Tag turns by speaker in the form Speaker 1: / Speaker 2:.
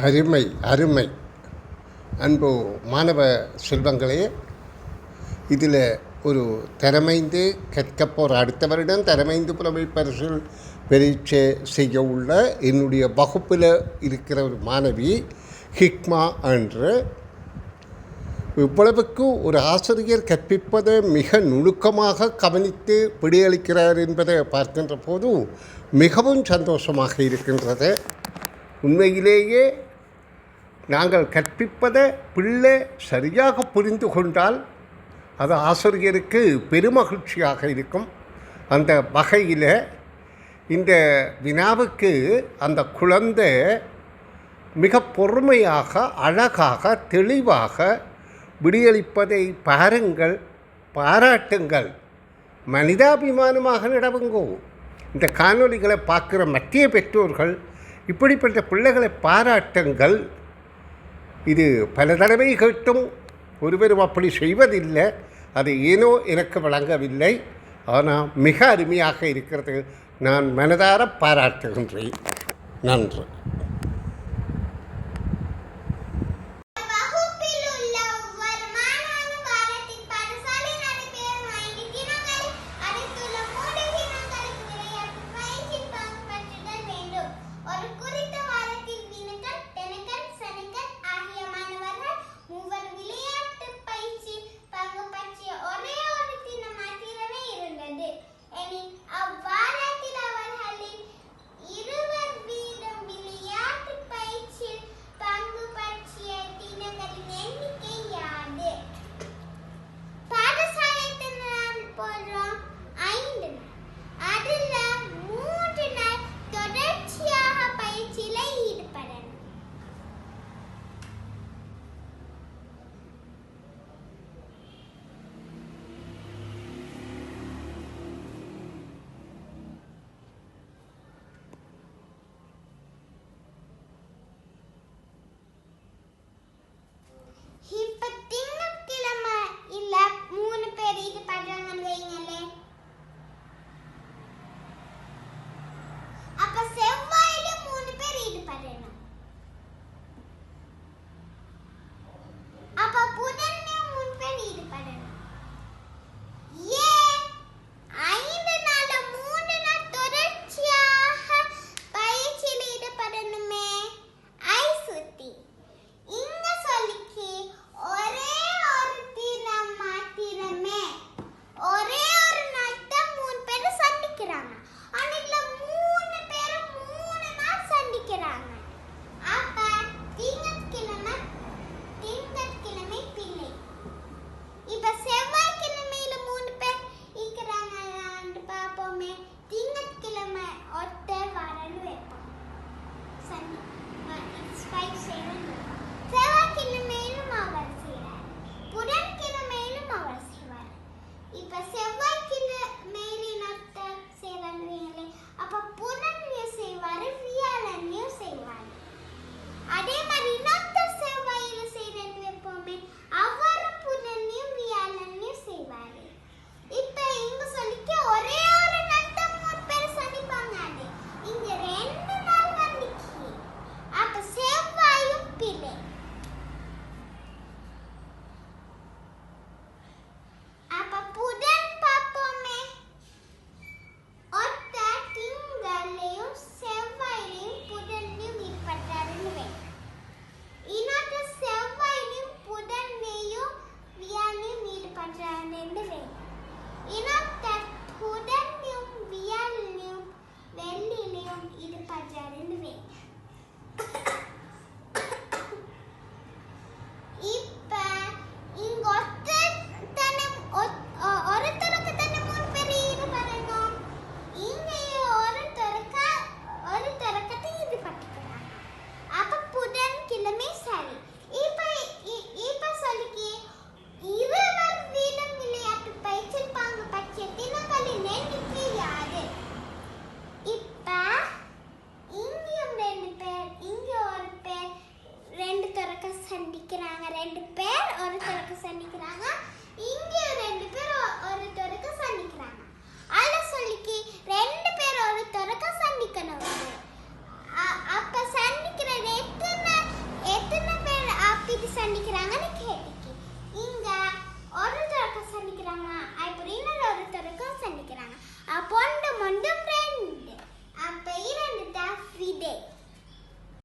Speaker 1: அருமை அருமை. அன்பு மாணவ செல்வங்களே இதில் ஒரு திறமைந்து கற்க போகிற அடுத்த வருடம் திறமைந்து புலமை பரிசில் பரீட்சை செய்ய உள்ள என்னுடைய வகுப்பில் இருக்கிற ஒரு மாணவி ஹிக்மா என்று. இவ்வளவுக்கு ஒரு ஆசிரியர் கற்பிப்பதை மிக நுணுக்கமாக கவனித்து விடையளிக்கிறார் என்பதை பார்க்கின்ற போது மிகவும் சந்தோஷமாக இருக்கின்றது. உண்மையிலேயே நாங்கள் கற்பிப்பதை பிள்ளை சரியாக புரிந்து கொண்டால் அது ஆசிரியருக்கு பெருமகிழ்ச்சியாக இருக்கும். அந்த வகையில் இந்த வினாவுக்கு அந்த குழந்தை மிக பொறுமையாக அழகாக தெளிவாக விடியளிப்பதை பாருங்கள் பாராட்டுங்கள். மனிதாபிமானமாக நடவுங்கோ. இந்த காணொளிகளை பார்க்குற மத்திய பெற்றோர்கள் இப்படிப்பட்ட பிள்ளைகளை பாராட்டுங்கள். இது பல தடவை கேட்டும். ஒருவரும் அப்படி செய்வதில்லை. அது ஏனோ எனக்கு வழங்கவில்லை. ஆனால் மிக அருமையாக இருக்கிறது. நான் மனதார பாராட்டுகின்றேன். நன்றி.